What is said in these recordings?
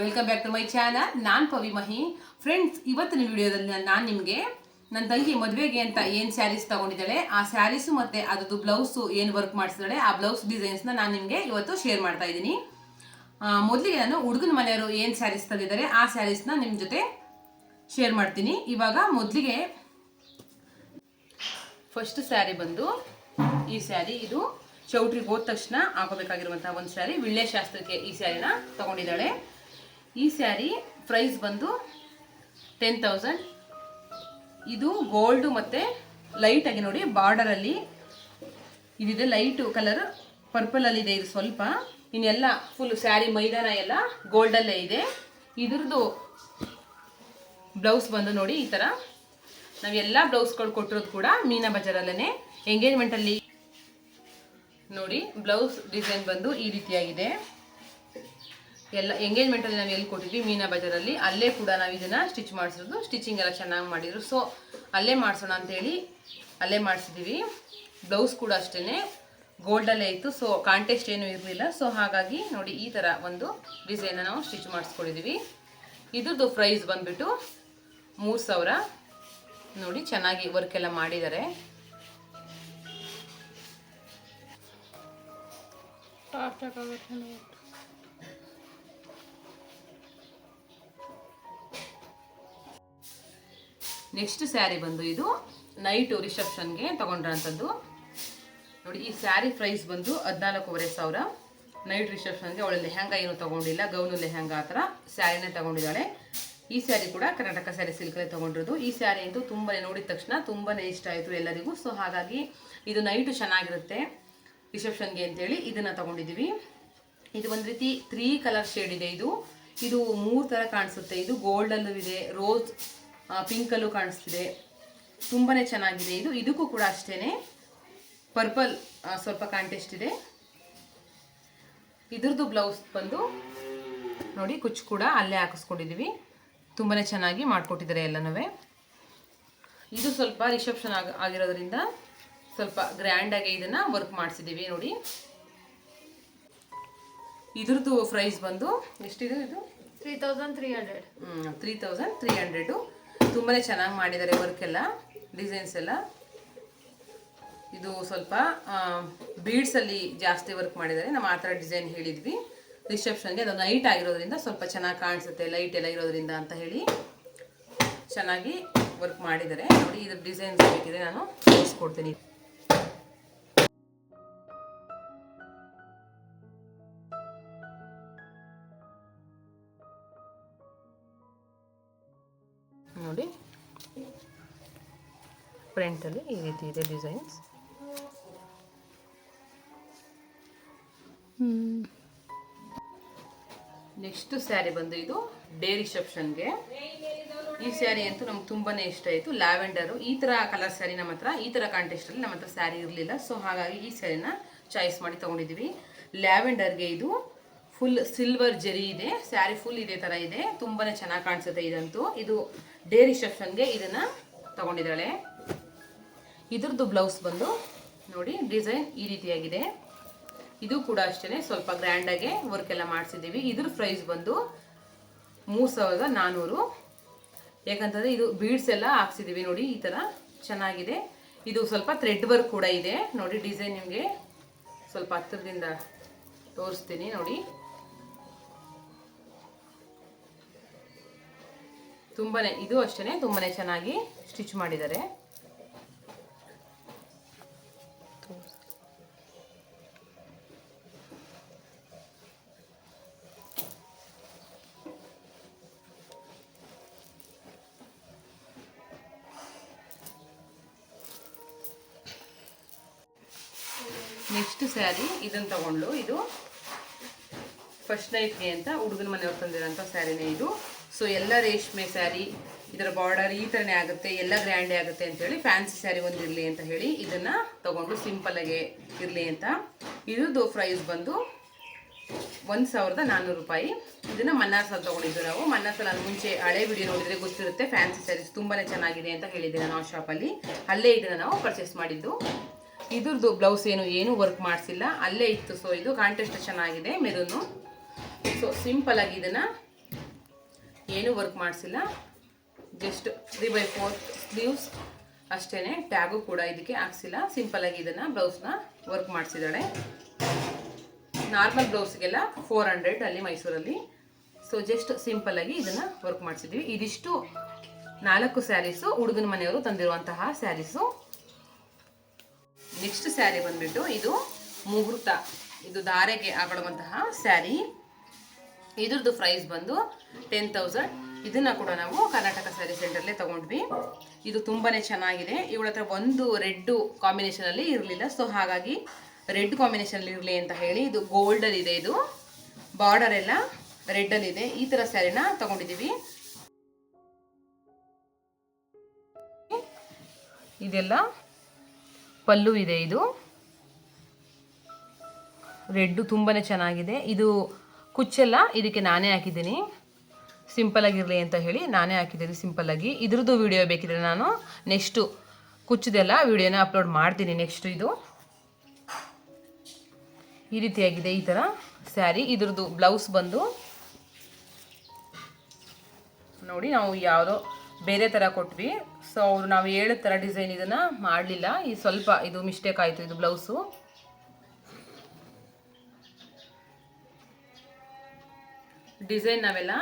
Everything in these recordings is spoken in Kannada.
Welcome back to my channel ನಾನು ಪವಿ ಮಹಿ. ಫ್ರೆಂಡ್ಸ್ ಇವತ್ತಿನ ವಿಡಿಯೋದಲ್ಲಿ ನಾನು ನಿಮಗೆ ನನ್ನ ತಂಗಿ ಮದುವೆಗೆ ಅಂತ ಏನು ಸ್ಯಾರೀಸ್ ತಗೊಂಡಿದ್ದಾಳೆ, ಆ ಸ್ಯಾರೀಸು ಮತ್ತು ಅದ್ರದ್ದು ಬ್ಲೌಸು ಏನು ವರ್ಕ್ ಮಾಡಿಸಿದಾಳೆ ಆ ಬ್ಲೌಸ್ ಡಿಸೈನ್ಸ್ನ ನಾನು ನಿಮಗೆ ಇವತ್ತು ಶೇರ್ ಮಾಡ್ತಾ ಇದ್ದೀನಿ. ಮೊದಲಿಗೆ ನಾನು ಹುಡುಗನ ಮನೆಯವರು ಏನು ಸ್ಯಾರೀಸ್ ತಂದಿದ್ದಾರೆ ಆ ಸ್ಯಾರೀಸ್ನ ನಿಮ್ಮ ಜೊತೆ ಶೇರ್ ಮಾಡ್ತೀನಿ. ಇವಾಗ ಮೊದಲಿಗೆ ಫಸ್ಟ್ ಸ್ಯಾರಿ ಬಂದು, ಈ ಸ್ಯಾರಿ ಇದು ಚೌಟ್ರಿಗೆ ಹೋದ ತಕ್ಷಣ ಹಾಕೋಬೇಕಾಗಿರುವಂತಹ ಒಂದು ಸ್ಯಾರಿ ವಿಳ್ಳೆ ಶಾಸ್ತ್ರಕ್ಕೆ ಈ ಸ್ಯಾರಿನ ತಗೊಂಡಿದ್ದಾಳೆ. ಈ ಸ್ಯಾರಿ ಪ್ರೈಸ್ ಬಂದು ಟೆನ್ ತೌಸಂಡ್ ಇದು ಗೋಲ್ಡು ಮತ್ತು ಲೈಟ್ ಆಗಿ ನೋಡಿ ಬಾರ್ಡರಲ್ಲಿ ಇದಿದೆ. ಲೈಟು ಕಲರ್ ಪರ್ಪಲಲ್ಲಿ ಇದೆ, ಇದು ಸ್ವಲ್ಪ. ಇನ್ನೆಲ್ಲ ಫುಲ್ ಸ್ಯಾರಿ ಮೈದಾನ ಎಲ್ಲ ಗೋಲ್ಡಲ್ಲೇ ಇದೆ. ಇದ್ರದ್ದು ಬ್ಲೌಸ್ ಬಂದು ನೋಡಿ, ಈ ಥರ ನಾವೆಲ್ಲ ಬ್ಲೌಸ್ಗಳು ಕೊಟ್ಟಿರೋದು ಕೂಡ ಮೀನಾ ಬಜಾರಲ್ಲೇ ಎಂಗೇಜ್ಮೆಂಟಲ್ಲಿ ನೋಡಿ ಬ್ಲೌಸ್ ಡಿಸೈನ್ ಬಂದು ಈ ರೀತಿಯಾಗಿದೆ. ಎಲ್ಲ ಎಂಗೇಜ್ಮೆಂಟಲ್ಲಿ ನಾವು ಎಲ್ಲಿ ಕೊಟ್ಟಿದ್ವಿ? ಮೀನಾ ಬಜಾರಲ್ಲಿ. ಅಲ್ಲೇ ಕೂಡ ನಾವು ಇದನ್ನು ಸ್ಟಿಚ್ ಮಾಡಿಸಿರೋದು. ಸ್ಟಿಚಿಂಗ್ ಎಲ್ಲ ಚೆನ್ನಾಗಿ ಮಾಡಿದ್ರು. ಸೊ ಅಲ್ಲೇ ಮಾಡಿಸೋಣ ಅಂತೇಳಿ ಅಲ್ಲೇ ಮಾಡಿಸಿದ್ದೀವಿ ಬ್ಲೌಸ್ ಕೂಡ ಅಷ್ಟೇ ಗೋಲ್ಡಲ್ಲೇ ಇತ್ತು. ಸೊ ಕಾಂಟೆಸ್ಟ್ ಏನೂ ಇರಲಿಲ್ಲ. ಸೊ ಹಾಗಾಗಿ ನೋಡಿ ಈ ಥರ ಒಂದು ಡಿಸೈನ ನಾವು ಸ್ಟಿಚ್ ಮಾಡಿಸ್ಕೊಂಡಿದ್ದೀವಿ ಇದ್ರದ್ದು ಪ್ರೈಸ್ ಬಂದುಬಿಟ್ಟು ಮೂರು ಸಾವಿರ. ನೋಡಿ ಚೆನ್ನಾಗಿ ವರ್ಕ್ ಎಲ್ಲ ಮಾಡಿದ್ದಾರೆ. ನೆಕ್ಸ್ಟ್ ಸ್ಯಾರಿ ಬಂದು ಇದು ನೈಟು ರಿಸೆಪ್ಷನ್ಗೆ ತಗೊಂಡ್ರಂಥದ್ದು. ನೋಡಿ, ಈ ಸ್ಯಾರಿ ಪ್ರೈಸ್ ಬಂದು ಹದಿನಾಲ್ಕೂವರೆ ಸಾವಿರ. ನೈಟ್ ರಿಸೆಪ್ಷನ್ಗೆ ಅವಳು ಲೆಹಂಗ ಏನು ತಗೊಂಡಿಲ್ಲ, ಗೌನು ಲೆಹಂಗ ಆ ಥರ ಸ್ಯಾರಿನೇ ತೊಗೊಂಡಿದ್ದಾಳೆ. ಈ ಸ್ಯಾರಿ ಕೂಡ ಕರ್ನಾಟಕ ಸ್ಯಾರಿ ಸಿಲ್ಕಲ್ಲಿ ತೊಗೊಂಡಿರೋದು. ಈ ಸ್ಯಾರಿ ಅಂತೂ ತುಂಬಾ ನೋಡಿದ ತಕ್ಷಣ ತುಂಬಾ ಇಷ್ಟ ಆಯಿತು ಎಲ್ಲರಿಗೂ. ಸೊ ಹಾಗಾಗಿ ಇದು ನೈಟು ಚೆನ್ನಾಗಿರುತ್ತೆ ರಿಸೆಪ್ಷನ್ಗೆ ಅಂತೇಳಿ ಇದನ್ನು ತೊಗೊಂಡಿದ್ದೀವಿ. ಇದು ಒಂದು ರೀತಿ ತ್ರೀ ಕಲರ್ ಶೇಡ್ ಇದೆ ಇದು. ಇದು ಮೂರು ಥರ ಕಾಣಿಸುತ್ತೆ. ಇದು ಗೋಲ್ಡಲ್ಲೂ ಇದೆ ರೋಸ್ ಪಿಂಕಲ್ಲೂ ಕಾಣಿಸ್ತಿದೆ. ತುಂಬಾ ಚೆನ್ನಾಗಿದೆ. ಇದು ಇದಕ್ಕೂ ಕೂಡ ಅಷ್ಟೇ ಪರ್ಪಲ್ ಸ್ವಲ್ಪ ಕಾಂಟೆಸ್ಟ್ ಇದೆ ಇದ್ರದ್ದು ಬ್ಲೌಸ್ ಬಂದು ನೋಡಿ ಕುಚ್ಚು ಕೂಡ ಅಲ್ಲೇ ಹಾಕಿಸ್ಕೊಂಡಿದ್ದೀವಿ ತುಂಬಾ ಚೆನ್ನಾಗಿ ಮಾಡಿಕೊಟ್ಟಿದ್ದಾರೆ ಎಲ್ಲನೂ ಇದು ಸ್ವಲ್ಪ ರಿಸೆಪ್ಷನ್ ಆಗ ಆಗಿರೋದ್ರಿಂದ ಸ್ವಲ್ಪ ಗ್ರ್ಯಾಂಡಾಗಿ ಇದನ್ನು ವರ್ಕ್ ಮಾಡಿಸಿದ್ದೀವಿ ನೋಡಿ. ಇದ್ರದ್ದು ಪ್ರೈಸ್ ಬಂದು ಎಷ್ಟಿದೆ ಇದು? Three thousand three hundred three thousand three hundred ತುಂಬಾ ಚೆನ್ನಾಗಿ ಮಾಡಿದ್ದಾರೆ ವರ್ಕ್ ಎಲ್ಲ ಡಿಸೈನ್ಸ್ ಎಲ್ಲ. ಇದು ಸ್ವಲ್ಪ ಬೀಡ್ಸಲ್ಲಿ ಜಾಸ್ತಿ ವರ್ಕ್ ಮಾಡಿದ್ದಾರೆ. ನಮ್ಮ ಆ ಥರ ಡಿಸೈನ್ ಹೇಳಿದ್ವಿ. ರಿಸೆಪ್ಷನ್ಗೆ ಅದು ನೈಟ್ ಆಗಿರೋದ್ರಿಂದ ಸ್ವಲ್ಪ ಚೆನ್ನಾಗಿ ಕಾಣಿಸುತ್ತೆ ಲೈಟ್ ಎಲ್ಲ ಇರೋದ್ರಿಂದ ಅಂತ ಹೇಳಿ ಚೆನ್ನಾಗಿ ವರ್ಕ್ ಮಾಡಿದ್ದಾರೆ. ನೋಡಿ ಇದ್ರ ಡಿಸೈನ್ಸ್ ಬೇಕಿದ್ರೆ ನಾನು ತೋರಿಸ್ಕೊಡ್ತೀನಿ. ಫ್ರಂಟಲ್ಲಿ ಈ ರೀತಿ ಇದೆ ಡಿಸೈನ್ಸ್. ನೆಕ್ಸ್ಟ್ ಸ್ಯಾರಿ ಬಂದು ಇದು ಡೇ ರಿಸೆಪ್ಷನ್ಗೆ ಈ ಸ್ಯಾರಿ ಅಂತೂ ನಮ್ಗೆ ತುಂಬಾನೇ ಇಷ್ಟ ಆಯಿತು. ಲ್ಯಾವೆಂಡರು ಈ ಥರ ಕಲರ್ ಸ್ಯಾರಿ ನಮ್ಮ ಹತ್ರ, ಈ ಥರ ಕಾಂಟೆಸ್ಟಲ್ಲಿ ನಮ್ಮ ಹತ್ರ ಸ್ಯಾರಿ ಇರಲಿಲ್ಲ. ಸೊ ಹಾಗಾಗಿ ಈ ಸ್ಯಾರಿನ ಚಾಯ್ಸ್ ಮಾಡಿ ತೊಗೊಂಡಿದ್ದೀವಿ ಲ್ಯಾವೆಂಡರ್ಗೆ ಇದು ಫುಲ್ ಸಿಲ್ವರ್ ಜರಿ ಇದೆ. ಸ್ಯಾರಿ ಫುಲ್ ಇದೇ ಥರ ಇದೆ. ತುಂಬಾ ಚೆನ್ನಾಗಿ ಕಾಣಿಸುತ್ತೆ ಇದಂತೂ. ಇದು ಡೇ ರಿಸೆಪ್ಷನ್ಗೆ ಇದನ್ನು ತಗೊಂಡಿದ್ದಾಳೆ. ಇದ್ರದ್ದು ಬ್ಲೌಸ್ ಬಂದು ನೋಡಿ ಡಿಸೈನ್ ಈ ರೀತಿಯಾಗಿದೆ. ಇದು ಕೂಡ ಅಷ್ಟೇ ಸ್ವಲ್ಪ ಗ್ರ್ಯಾಂಡಾಗೆ ವರ್ಕ್ ಎಲ್ಲ ಮಾಡಿಸಿದ್ದೀವಿ. ಇದ್ರ ಪ್ರೈಸ್ ಬಂದು ಮೂರು ಸಾವಿರದ ನಾನ್ನೂರು ಯಾಕಂತಂದರೆ ಇದು ಬೀಡ್ಸ್ ಎಲ್ಲ ಹಾಕ್ಸಿದ್ದೀವಿ ನೋಡಿ, ಈ ಥರ ಚೆನ್ನಾಗಿದೆ. ಇದು ಸ್ವಲ್ಪ ಥ್ರೆಡ್ ವರ್ಕ್ ಕೂಡ ಇದೆ. ನೋಡಿ ಡಿಸೈನ್ ನಿಮಗೆ ಸ್ವಲ್ಪ ಹತ್ತಿರದಿಂದ ತೋರಿಸ್ತೀನಿ ನೋಡಿ. ತುಂಬಾ ಇದು ಅಷ್ಟೇ ತುಂಬಾ ಚೆನ್ನಾಗಿ ಸ್ಟಿಚ್ ಮಾಡಿದ್ದಾರೆ. ಇದನ್ನು ತಗೊಂಡ್ಲು. ಇದು ಫಸ್ಟ್ ನೈಟ್ಗೆ ಅಂತ ಹುಡುಗನ ಮನೆಯವ್ರು ತಂದಿರೋಂಥ ಸ್ಯಾರಿನೇ ಇದು. ಸೊ ಎಲ್ಲ ರೇಷ್ಮೆ ಸ್ಯಾರಿ, ಇದರ ಬಾರ್ಡರ್ ಈ ಥರನೇ ಆಗುತ್ತೆ, ಎಲ್ಲ ಗ್ರ್ಯಾಂಡೇ ಆಗುತ್ತೆ ಅಂತೇಳಿ ಫ್ಯಾನ್ಸಿ ಸ್ಯಾರಿ ಒಂದಿರಲಿ ಅಂತ ಹೇಳಿ ಇದನ್ನು ತಗೊಂಡು ಸಿಂಪಲ್ಲಾಗೆ ಇರಲಿ ಅಂತ. ಇದು ಪ್ರೈಸ್ ಬಂದು ಒಂದು ಸಾವಿರದ ನಾನ್ನೂರು ರೂಪಾಯಿ. ಇದನ್ನು ಮನ್ನಾರ್ಸಲ್ಲಿ ತೊಗೊಂಡಿದ್ದು ನಾವು. ಮನ್ನಾರ್ಸಲ್ಲಿ ನಾನು ಮುಂಚೆ ಹಳೆ ವಿಡಿಯೋ ನೋಡಿದರೆ ಗೊತ್ತಿರುತ್ತೆ ಫ್ಯಾನ್ಸಿ ಸ್ಯಾರೀಸ್ ತುಂಬಾ ಚೆನ್ನಾಗಿದೆ ಅಂತ ಹೇಳಿದ್ದೆ ನಾನು ಆ ಶಾಪಲ್ಲಿ ಅಲ್ಲೇ ಇದನ್ನು ನಾವು ಪರ್ಚೇಸ್ ಮಾಡಿದ್ದು. ಇದ್ರದ್ದು ಬ್ಲೌಸ್ ಏನು ಏನು ವರ್ಕ್ ಮಾಡಿಸಿಲ್ಲ. ಅಲ್ಲೇ ಇತ್ತು. ಸೊ ಇದು ಕಾಂಟೆಸ್ಟ್ ಚೆನ್ನಾಗಿದೆ ಮೆರೂನು ಸೊ ಸಿಂಪಲ್ ಆಗಿ ಇದನ್ನು ಏನು ವರ್ಕ್ ಮಾಡಿಸಿಲ್ಲ. Just three by four sleeves ಅಷ್ಟೇ ಟ್ಯಾಗು ಕೂಡ ಇದಕ್ಕೆ ಹಾಕ್ಸಿಲ್ಲ. ಸಿಂಪಲ್ಲಾಗಿ ಇದನ್ನು ಬ್ಲೌಸ್ನ ವರ್ಕ್ ಮಾಡಿಸಿದ್ದಾಳೆ. ನಾರ್ಮಲ್ ಬ್ಲೌಸ್ಗೆಲ್ಲ ಫೋರ್ ಹಂಡ್ರೆಡ್ ಅಲ್ಲಿ ಮೈಸೂರಲ್ಲಿ. ಸೊ ಜಸ್ಟ್ ಸಿಂಪಲ್ಲಾಗಿ ಇದನ್ನು ವರ್ಕ್ ಮಾಡಿಸಿದ್ವಿ. ಇದಿಷ್ಟು ನಾಲ್ಕು ಸ್ಯಾರೀಸು ಹುಡುಗನ ಮನೆಯವರು ತಂದಿರುವಂತಹ ಸ್ಯಾರೀಸು ನೆಕ್ಸ್ಟ್ ಸ್ಯಾರಿ ಬಂದ್ಬಿಟ್ಟು ಇದು ಮುಹೂರ್ತ. ಇದು ಧಾರೆಗೆ ಹಾಕೊಳ್ಳುವಂತಹ ಸ್ಯಾರಿ ಇದ್ರದ್ದು ಪ್ರೈಸ್ ಬಂದು ಟೆನ್ ತೌಸಂಡ್ ಇದನ್ನ ಕೂಡ ನಾವು ಕರ್ನಾಟಕ ಸ್ಯಾರಿ ಸೆಂಟರ್ಲೇ ತಗೊಂಡ್ವಿ. ಇದು ತುಂಬಾನೇ ಚೆನ್ನಾಗಿದೆ. ಇವಳ ಹತ್ರ ಒಂದು ರೆಡ್ ಕಾಂಬಿನೇಷನ್ ಅಲ್ಲಿ ಇರಲಿಲ್ಲ. ಸೊ ಹಾಗಾಗಿ ರೆಡ್ ಕಾಂಬಿನೇಷನ್ ಅಲ್ಲಿ ಇರಲಿ ಅಂತ ಹೇಳಿ ಇದು ಗೋಲ್ಡಲ್ಲಿದೆ ಇದು ಬಾರ್ಡರ್ ಎಲ್ಲ ರೆಡ್ ಅಲ್ಲಿ ಇದೆ. ಈ ತರ ಸ್ಯಾರಿನ ತಗೊಂಡಿದೀವಿ. ಇದೆಲ್ಲ ಪಲ್ಲು ಇದೆ ಇದು. ರೆಡ್ಡು ತುಂಬಾ ಚೆನ್ನಾಗಿದೆ. ಇದು ಕುಚ್ಚೆಲ್ಲ ಇದಕ್ಕೆ ನಾನೇ ಹಾಕಿದ್ದೀನಿ. ಸಿಂಪಲ್ ಆಗಿರಲಿ ಅಂತ ಹೇಳಿ ನಾನೇ ಹಾಕಿದ್ದೀನಿ ಸಿಂಪಲ್ ಆಗಿ. ಇದ್ರದ್ದು ವಿಡಿಯೋ ಬೇಕಿದ್ರೆ ನಾನು ನೆಕ್ಸ್ಟು ಕುಚ್ಚದೆಲ್ಲ ವೀಡಿಯೋನ ಅಪ್ಲೋಡ್ ಮಾಡ್ತೀನಿ ನೆಕ್ಸ್ಟ್ ಇದು. ಈ ರೀತಿಯಾಗಿದೆ ಈ ಥರ ಸ್ಯಾರಿ ಇದ್ರದ್ದು ಬ್ಲೌಸ್ ಬಂದು ನೋಡಿ ನಾವು ಯಾವುದೋ ಬೇರೆ ಥರ ಕೊಟ್ವಿ. ಸೊ ಅವರು ನಾವು ಹೇಳಿದ ಥರ ಡಿಸೈನ್ ಇದನ್ನು ಮಾಡಲಿಲ್ಲ. ಈ ಸ್ವಲ್ಪ ಇದು ಮಿಸ್ಟೇಕ್ ಆಯಿತು, ಇದು ಬ್ಲೌಸು ಡಿಸೈನ್ ನಾವೆಲ್ಲ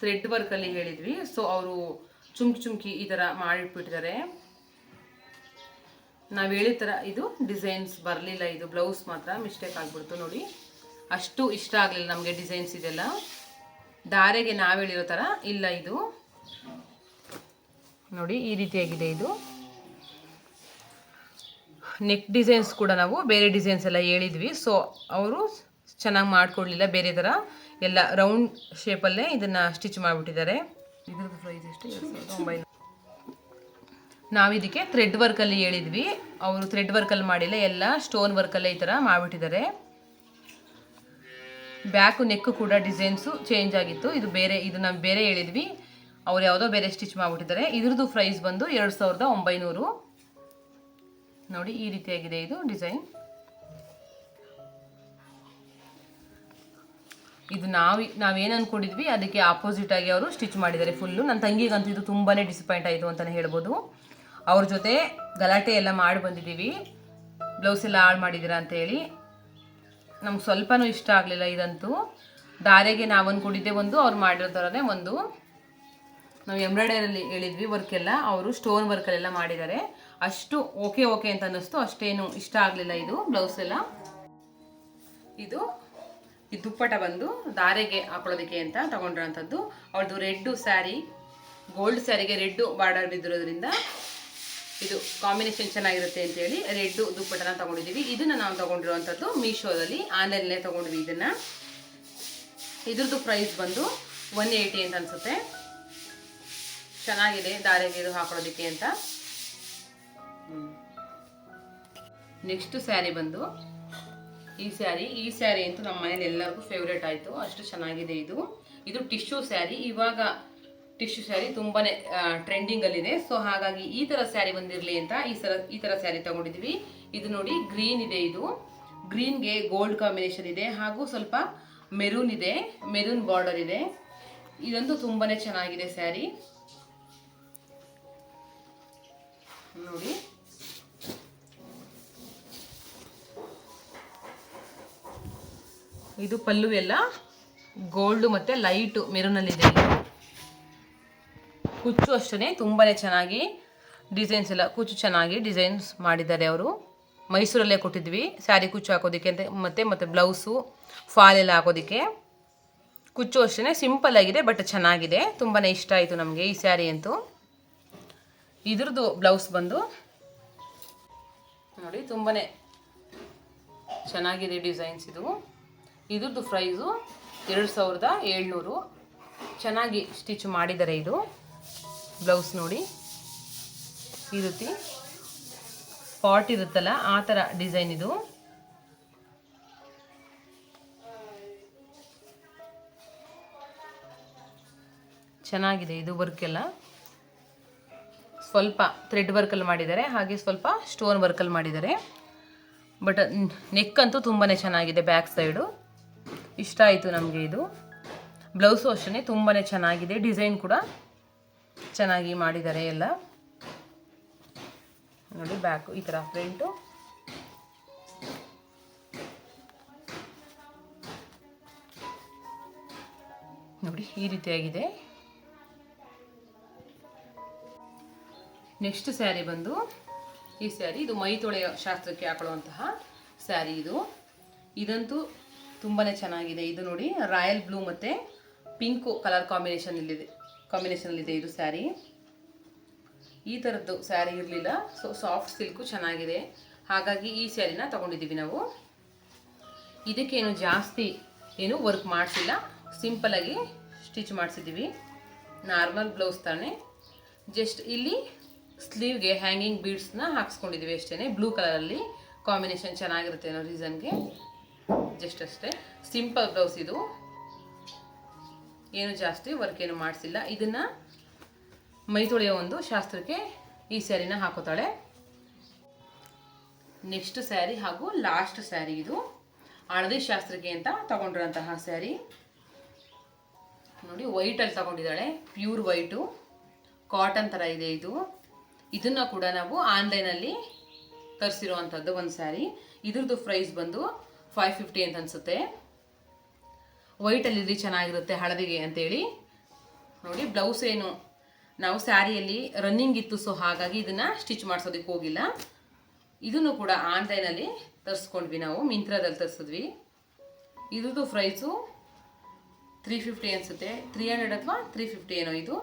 ಥ್ರೆಡ್ ವರ್ಕಲ್ಲಿ ಹೇಳಿದ್ವಿ. ಸೊ ಅವರು ಚುಮ್ಕಿ ಚುಮ್ಕಿ ಈ ಥರ ಮಾಡಿಟ್ಬಿಟ್ಟಿದ್ದಾರೆ. ನಾವು ಹೇಳಿದ ಥರ ಇದು ಡಿಸೈನ್ಸ್ ಬರಲಿಲ್ಲ, ಇದು ಬ್ಲೌಸ್ ಮಾತ್ರ ಮಿಸ್ಟೇಕ್ ಆಗಿಬಿಡ್ತು ನೋಡಿ. ಅಷ್ಟು ಇಷ್ಟ ಆಗಲಿಲ್ಲ ನಮಗೆ ಡಿಸೈನ್ಸ್ ಇದೆಲ್ಲ. ದಾರೆಗೆ ನಾವು ಹೇಳಿರೋ ಥರ ಇಲ್ಲ ಇದು. ನೋಡಿ, ಈ ರೀತಿಯಾಗಿದೆ ಇದು. ನೆಕ್ ಡಿಸೈನ್ಸ್ ಕೂಡ ನಾವು ಬೇರೆ ಡಿಸೈನ್ಸ್ ಎಲ್ಲ ಹೇಳಿದ್ವಿ. ಸೊ ಅವರು ಚೆನ್ನಾಗಿ ಮಾಡಿಕೊಡ್ಲಿಲ್ಲ, ಬೇರೆ ಥರ ಎಲ್ಲ ರೌಂಡ್ ಶೇಪಲ್ಲೇ ಇದನ್ನು ಸ್ಟಿಚ್ ಮಾಡಿಬಿಟ್ಟಿದ್ದಾರೆ. ಇದ್ರದ್ದು ಪ್ರೈಸ್ ಎಷ್ಟು? ಒಂಬೈನೂರು. ನಾವು ಇದಕ್ಕೆ ಥ್ರೆಡ್ ವರ್ಕಲ್ಲಿ ಹೇಳಿದ್ವಿ. ಅವರು ಥ್ರೆಡ್ ವರ್ಕಲ್ಲಿ ಮಾಡಿಲ್ಲ, ಎಲ್ಲ ಸ್ಟೋನ್ ವರ್ಕಲ್ಲೇ ಈ ಥರ ಮಾಡಿಬಿಟ್ಟಿದ್ದಾರೆ. ಬ್ಯಾಕು ನೆಕ್ ಕೂಡ ಡಿಸೈನ್ಸು ಚೇಂಜ್ ಆಗಿತ್ತು. ಇದು ಬೇರೆ ಇದು ನಾವು ಬೇರೆ ಹೇಳಿದ್ವಿ. ಅವ್ರು ಯಾವುದೋ ಬೇರೆ ಸ್ಟಿಚ್ ಮಾಡಿಬಿಟ್ಟಿದ್ದಾರೆ. ಇದ್ರದ್ದು ಪ್ರೈಸ್ ಬಂದು ಎರಡು ಸಾವಿರದ ಒಂಬೈನೂರು. ನೋಡಿ, ಈ ರೀತಿಯಾಗಿದೆ ಇದು ಡಿಸೈನ್ ಇದು ನಾವು, ನಾವೇನು ಅಂದ್ಕೊಂಡಿದ್ವಿ ಅದಕ್ಕೆ ಆಪೋಸಿಟ್ ಆಗಿ ಅವರು ಸ್ಟಿಚ್ ಮಾಡಿದ್ದಾರೆ ಫುಲ್ಲು ನನ್ನ ತಂಗಿಗಂತೂ ಇದು ತುಂಬಾ ಡಿಸಪಾಯಿಂಟ್ ಆಯಿತು ಅಂತಲೇ ಹೇಳ್ಬೋದು. ಅವ್ರ ಜೊತೆ ಗಲಾಟೆ ಎಲ್ಲ ಮಾಡಿ ಬಂದಿದ್ದೀವಿ. ಬ್ಲೌಸ್ ಎಲ್ಲ ಹಾಳು ಮಾಡಿದ್ದೀರಾ ಅಂತೇಳಿ ನಮ್ಗೆ ಸ್ವಲ್ಪನೂ ಇಷ್ಟ ಆಗಲಿಲ್ಲ ಇದಂತೂ. ದಾರೆಗೆ ನಾವು ಅಂದ್ಕೊಂಡಿದ್ದೆ ಒಂದು, ಅವ್ರು ಮಾಡಿರೋ ಥರನೇ ಒಂದು. ನಾವು ಎಂಬ್ರಾಯ್ಡರಲ್ಲಿ ಹೇಳಿದ್ವಿ ವರ್ಕ್ ಎಲ್ಲ ಅವರು ಸ್ಟೋನ್ ವರ್ಕಲ್ಲೆಲ್ಲ ಮಾಡಿದ್ದಾರೆ. ಅಷ್ಟು ಓಕೆ ಓಕೆ ಅಂತ ಅನ್ನಿಸ್ತು, ಅಷ್ಟೇನು ಇಷ್ಟ ಆಗಲಿಲ್ಲ ಇದು ಬ್ಲೌಸ್ ಎಲ್ಲ. ಇದು, ಈ ದುಪ್ಪಟ ಬಂದು ದಾರೆಗೆ ಹಾಕೊಳ್ಳೋದಕ್ಕೆ ಅಂತ ತಗೊಂಡಿರೋಂಥದ್ದು. ಅವ್ರದ್ದು ರೆಡ್ಡು ಸ್ಯಾರಿ, ಗೋಲ್ಡ್ ಸ್ಯಾರಿಗೆ ರೆಡ್ಡು ಬಾರ್ಡರ್ ಬಿದ್ದಿರೋದ್ರಿಂದ ಇದು ಕಾಂಬಿನೇಷನ್ ಚೆನ್ನಾಗಿರುತ್ತೆ ಅಂತೇಳಿ ರೆಡ್ಡು ದುಪ್ಪಟನ ತಗೊಂಡಿದ್ದೀವಿ. ಇದನ್ನು ನಾವು ತೊಗೊಂಡಿರುವಂಥದ್ದು ಮೀಶೋದಲ್ಲಿ, ಆನ್ಲೈನಲ್ಲೇ ತೊಗೊಂಡ್ವಿ ಇದನ್ನು. ಇದ್ರದ್ದು ಪ್ರೈಸ್ ಬಂದು ಒನ್ ಏಯ್ಟಿ ಅಂತ ಅನಿಸುತ್ತೆ. ಚೆನ್ನಾಗಿದೆ ದಾರೆಗೆ ಇದು ಹಾಕೊಳ್ಳೋದಕ್ಕೆ ಅಂತ. ನೆಕ್ಸ್ಟ್ ಸ್ಯಾರಿ ಬಂದು. ಈ ಸ್ಯಾರಿ ಈ ಸ್ಯಾರಿ ಅಂತೂ ನಮ್ಮ ಮನೇಲಿ ಎಲ್ಲರಿಗೂ ಫೇವ್ರೇಟ್ ಆಯಿತು. ಅಷ್ಟು ಚೆನ್ನಾಗಿದೆ ಇದು. ಇದು ಟಿಶ್ಯೂ ಸ್ಯಾರಿ. ಇವಾಗ ಟಿಶ್ಯೂ ಸ್ಯಾರಿ ತುಂಬಾನೇ ಟ್ರೆಂಡಿಂಗ್ ಅಲ್ಲಿದೆ. ಸೊ ಹಾಗಾಗಿ ಈ ತರ ಸ್ಯಾರಿ ಬಂದಿರಲಿ ಅಂತ ಈ ಸರ ಈ ತರ ಸ್ಯಾರಿ ತಗೊಂಡಿದ್ವಿ. ಇದು ನೋಡಿ ಗ್ರೀನ್ ಇದೆ ಇದು. ಗ್ರೀನ್ಗೆ ಗೋಲ್ಡ್ ಕಾಂಬಿನೇಷನ್ ಇದೆ. ಹಾಗೂ ಸ್ವಲ್ಪ ಮೆರೂನ್ ಇದೆ. ಮೆರೂನ್ ಬಾರ್ಡರ್ ಇದೆ. ಇದಂತೂ ತುಂಬಾನೇ ಚೆನ್ನಾಗಿದೆ ಸ್ಯಾರಿ. ನೋಡಿ. ಇದು ಪಲ್ಲು ಎಲ್ಲ ಗೋಲ್ಡ್ ಮತ್ತೆ ಲೈಟ್ ಮೆರೂನಲ್ಲಿದೆ. ಕುಚ್ಚು ಅಷ್ಟೇ ತುಂಬಾ ಚೆನ್ನಾಗಿ ಡಿಸೈನ್ಸ್ ಎಲ್ಲ ಕುಚ್ಚು ಚೆನ್ನಾಗಿ ಡಿಸೈನ್ಸ್ ಮಾಡಿದ್ದಾರೆ ಅವರು. ಮೈಸೂರಲ್ಲೇ ಕೊಟ್ಟಿದ್ವಿ, ಸ್ಯಾರಿ ಕುಚ್ಚು ಹಾಕೋದಕ್ಕೆ ಅಂತ, ಮತ್ತೆ ಮತ್ತೆ ಬ್ಲೌಸು, ಫಾಲ್ ಎಲ್ಲ ಹಾಕೋದಕ್ಕೆ. ಕುಚ್ಚು ಅಷ್ಟೇ ಸಿಂಪಲ್ ಆಗಿದೆ, ಬಟ್ ಚೆನ್ನಾಗಿದೆ ತುಂಬಾ ಇಷ್ಟ ಆಯಿತು ನಮಗೆ ಈ ಸ್ಯಾರಿ ಅಂತೂ. ಇದ್ರದ್ದು ಬ್ಲೌಸ್ ಬಂದು ನೋಡಿ ತುಂಬಾ ಚೆನ್ನಾಗಿದೆ ಡಿಸೈನ್ಸ್ ಇದು. ಇದ್ರದ್ದು ಪ್ರೈಸು ಎರಡು ಸಾವಿರದ ಏಳ್ನೂರು. ಚೆನ್ನಾಗಿ ಸ್ಟಿಚ್ ಮಾಡಿದ್ದಾರೆ ಇದು ಬ್ಲೌಸ್ ನೋಡಿ. ಈ ರೀತಿ ಪಾಟ್ ಇರುತ್ತಲ್ಲ, ಆ ಥರ ಡಿಸೈನ್ ಇದು. ಚೆನ್ನಾಗಿದೆ ಇದು ವರ್ಕೆಲ್ಲ ಸ್ವಲ್ಪ ಥ್ರೆಡ್ ವರ್ಕಲ್ಲಿ ಮಾಡಿದ್ದಾರೆ, ಹಾಗೆ ಸ್ವಲ್ಪ ಸ್ಟೋನ್ ವರ್ಕಲ್ಲಿ ಮಾಡಿದ್ದಾರೆ. ಬಟ್ ನೆಕ್ ಅಂತೂ ತುಂಬಾ ಚೆನ್ನಾಗಿದೆ ಬ್ಯಾಕ್ ಸೈಡು ಇಷ್ಟ ಆಯಿತು ನಮಗೆ ಇದು. ಬ್ಲೌಸು ಅಷ್ಟೇ ತುಂಬಾ ಚೆನ್ನಾಗಿದೆ ಡಿಸೈನ್ ಕೂಡ ಚೆನ್ನಾಗಿ ಮಾಡಿದ್ದಾರೆ ಎಲ್ಲ. ನೋಡಿ ಬ್ಯಾಕು ಈ ಥರ ಫ್ರಂಟು ನೋಡಿ ಈ ರೀತಿಯಾಗಿದೆ. ನೆಕ್ಸ್ಟ್ ಸ್ಯಾರಿ ಬಂದು ಈ ಸ್ಯಾರಿ, ಇದು ಮೈ ತೊಳೆಯೋ ಶಾಸ್ತ್ರಕ್ಕೆ ಹಾಕೊಳ್ಳುವಂತಹ ಸ್ಯಾರಿ ಇದು. ಇದಂತೂ ತುಂಬಾ ಚೆನ್ನಾಗಿದೆ. ಇದು ನೋಡಿ, ರಾಯಲ್ ಬ್ಲೂ ಮತ್ತು ಪಿಂಕು ಕಲರ್ ಕಾಂಬಿನೇಷನ್ ಇಲ್ಲಿದೆ. ಕಾಂಬಿನೇಷನಲ್ಲಿದೆ ಇದು ಸ್ಯಾರಿ. ಈ ಥರದ್ದು ಸ್ಯಾರಿ ಇರಲಿಲ್ಲ. ಸೊ ಸಾಫ್ಟ್ ಸಿಲ್ಕು ಚೆನ್ನಾಗಿದೆ. ಹಾಗಾಗಿ ಈ ಸ್ಯಾರಿನ ತೊಗೊಂಡಿದ್ದೀವಿ ನಾವು. ಇದಕ್ಕೇನು ಜಾಸ್ತಿ ಏನು ವರ್ಕ್ ಮಾಡಿಸಿಲ್ಲ. ಸಿಂಪಲಾಗಿ ಸ್ಟಿಚ್ ಮಾಡಿಸಿದ್ದೀವಿ. ನಾರ್ಮಲ್ ಬ್ಲೌಸ್ ತಾನೇ. ಜಸ್ಟ್ ಇಲ್ಲಿ ಸ್ಲೀವ್ಗೆ ಹ್ಯಾಂಗಿಂಗ್ ಬೀಡ್ಸ್ನ ಹಾಕ್ಸ್ಕೊಂಡಿದ್ದೀವಿ ಅಷ್ಟೇ ಬ್ಲೂ ಕಲರಲ್ಲಿ ಕಾಂಬಿನೇಷನ್ ಚೆನ್ನಾಗಿರುತ್ತೆ ಅನ್ನೋ ರೀಸನ್ಗೆ. ಜಸ್ಟ್ ಅಷ್ಟೇ. ಸಿಂಪಲ್ ಬ್ಲೌಸ್ ಇದು. ಏನು ಜಾಸ್ತಿ ವರ್ಕ್ ಏನು ಮಾಡಿಸಿಲ್ಲ. ಇದನ್ನು ಮೈ ತೊಳೆಯೋ ಒಂದು ಶಾಸ್ತ್ರಕ್ಕೆ ಈ ಸ್ಯಾರಿನ ಹಾಕೋತಾಳೆ. ನೆಕ್ಸ್ಟ್ ಸ್ಯಾರಿ ಹಾಗೂ ಲಾಸ್ಟ್ ಸ್ಯಾರಿ ಇದು. ಹಳದಿ ಶಾಸ್ತ್ರಕ್ಕೆ ಅಂತ ತಗೊಂಡಿರೋಂತಹ ಸ್ಯಾರಿ. ನೋಡಿ ವೈಟಲ್ಲಿ ತಗೊಂಡಿದ್ದಾಳೆ. ಪ್ಯೂರ್ ವೈಟು ಕಾಟನ್ ಥರ ಇದೆ ಇದು. ಇದನ್ನು ಕೂಡ ನಾವು ಆನ್ಲೈನಲ್ಲಿ ತರಿಸಿರುವಂಥದ್ದು ಒಂದು ಸ್ಯಾರಿ ಇದ್ರದ್ದು ಪ್ರೈಸ್ ಬಂದು ಫೈವ್ ಫಿಫ್ಟಿ ಅಂತ ಅನಿಸುತ್ತೆ. ವೈಟಲ್ಲಿ ಚೆನ್ನಾಗಿರುತ್ತೆ ಹಳದಿಗೆ ಅಂತೇಳಿ. ನೋಡಿ ಬ್ಲೌಸ್ ಏನು? ನಾವು ಸ್ಯಾರಿಯಲ್ಲಿ ರನ್ನಿಂಗ್ ಇತ್ತು ಸೊ ಹಾಗಾಗಿ ಇದನ್ನು ಸ್ಟಿಚ್ ಮಾಡಿಸೋದಕ್ಕೆ ಹೋಗಿಲ್ಲ. ಇದನ್ನು ಕೂಡ ಆನ್ಲೈನಲ್ಲಿ ತರಿಸ್ಕೊಂಡ್ವಿ ನಾವು ಮಿಂತ್ರಾದಲ್ಲಿ ತರಿಸಿದ್ವಿ. ಇದ್ರದ್ದು ಪ್ರೈಸು ತ್ರೀ ಫಿಫ್ಟಿ ಅನಿಸುತ್ತೆ. ತ್ರೀ ಹಂಡ್ರೆಡ್ ಅಥವಾ ತ್ರೀ ಫಿಫ್ಟಿ ಏನೋ ಇದು.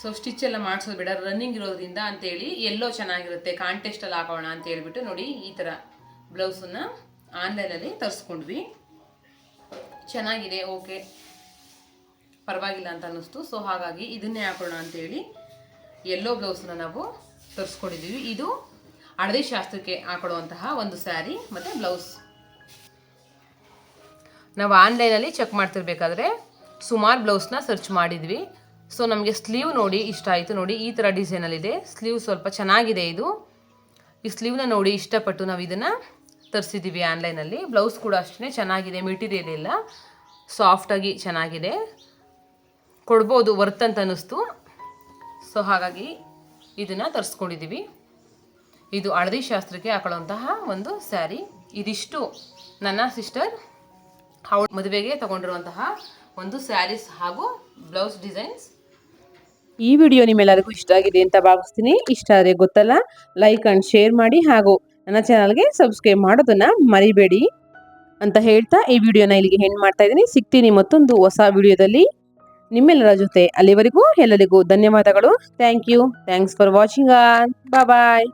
ಸೊ ಸ್ಟಿಚ್ ಎಲ್ಲ ಮಾಡಿಸೋದು ಬೇಡ ರನ್ನಿಂಗ್ ಇರೋದ್ರಿಂದ ಅಂತೇಳಿ ಎಲ್ಲೋ ಚೆನ್ನಾಗಿರುತ್ತೆ ಕಾಂಟೆಸ್ಟಲ್ಲಿ ಹಾಕೋಣ ಅಂತ ಹೇಳ್ಬಿಟ್ಟು ನೋಡಿ ಈ ಥರ ಬ್ಲೌಸನ್ನು ಆನ್ಲೈನಲ್ಲಿ ತರಿಸ್ಕೊಂಡ್ವಿ. ಚೆನ್ನಾಗಿದೆ ಓಕೆ ಪರವಾಗಿಲ್ಲ ಅಂತ ಅನ್ನಿಸ್ತು. ಸೊ ಹಾಗಾಗಿ ಇದನ್ನೇ ಹಾಕೋಣ ಅಂತೇಳಿ ಎಲ್ಲೋ ಬ್ಲೌಸನ್ನ ನಾವು ತರಿಸ್ಕೊಂಡಿದ್ದೀವಿ ಇದು ಹಳದಿ ಶಾಸ್ತ್ರಕ್ಕೆ ಹಾಕೊಳ್ಳುವಂತಹ ಒಂದು ಸ್ಯಾರಿ ಮತ್ತು ಬ್ಲೌಸ್ ನಾವು ಆನ್ಲೈನಲ್ಲಿ ಚೆಕ್ ಮಾಡ್ತಿರ್ಬೇಕಾದ್ರೆ ಸುಮಾರು ಬ್ಲೌಸ್ನ ಸರ್ಚ್ ಮಾಡಿದ್ವಿ. ಸೊ ನಮಗೆ ಸ್ಲೀವ್ ನೋಡಿ ಇಷ್ಟ ಆಯಿತು. ನೋಡಿ, ಈ ಥರ ಡಿಸೈನಲ್ಲಿದೆ ಸ್ಲೀವ್ ಸ್ವಲ್ಪ ಚೆನ್ನಾಗಿದೆ ಇದು. ಈ ಸ್ಲೀವ್ನ ನೋಡಿ ಇಷ್ಟಪಟ್ಟು ನಾವು ಇದನ್ನು ತರಿಸಿದ್ದೀವಿ ಆನ್ಲೈನಲ್ಲಿ ಬ್ಲೌಸ್ ಕೂಡ ಅಷ್ಟೇ ಚೆನ್ನಾಗಿದೆ ಮೆಟೀರಿಯಲ್ ಇಲ್ಲ. ಸಾಫ್ಟಾಗಿ ಚೆನ್ನಾಗಿದೆ. ಕೊಡ್ಬೋದು ವರ್ತ್ ಅಂತ ಅನ್ನಿಸ್ತು. ಸೊ ಹಾಗಾಗಿ ಇದನ್ನು ತರಿಸ್ಕೊಂಡಿದ್ದೀವಿ ಇದು ಹಳದಿ ಶಾಸ್ತ್ರಕ್ಕೆ ಹಾಕೊಳ್ಳುವಂತಹ ಒಂದು ಸ್ಯಾರಿ ಇದಿಷ್ಟು ನನ್ನ ಸಿಸ್ಟರ್ ಅವಳ ಮದುವೆಗೆ ತಗೊಂಡಿರುವಂತಹ ಒಂದು ಸ್ಯಾರೀಸ್ ಹಾಗೂ ಬ್ಲೌಸ್ ಡಿಸೈನ್ಸ್ ಈ ವಿಡಿಯೋ ನಿಮ್ಮೆಲ್ಲರಿಗೂ ಇಷ್ಟ ಆಗಿದೆ ಅಂತ ಭಾವಿಸ್ತೀನಿ. ಇಷ್ಟ ಆದರೆ ಗೊತ್ತಲ್ಲ ಲೈಕ್ ಅಂಡ್ ಶೇರ್ ಮಾಡಿ ಹಾಗೂ ನನ್ನ ಚಾನಲ್ಗೆ ಸಬ್ಸ್ಕ್ರೈಬ್ ಮಾಡೋದನ್ನು ಮರಿಬೇಡಿ ಅಂತ ಹೇಳ್ತಾ ಈ ವಿಡಿಯೋನ ಇಲ್ಲಿಗೆ ಹೆಣ್ಣು ಮಾಡ್ತಾ ಇದ್ದೀನಿ. ಸಿಗ್ತೀನಿ ಮತ್ತೊಂದು ಹೊಸ ವಿಡಿಯೋದಲ್ಲಿ. ನಿಮ್ಮೆಲ್ಲರ ಜೊತೆ ಅಲ್ಲಿವರೆಗೂ, ಎಲ್ಲರಿಗೂ ಧನ್ಯವಾದಗಳು. Thank you thanks for watching on bye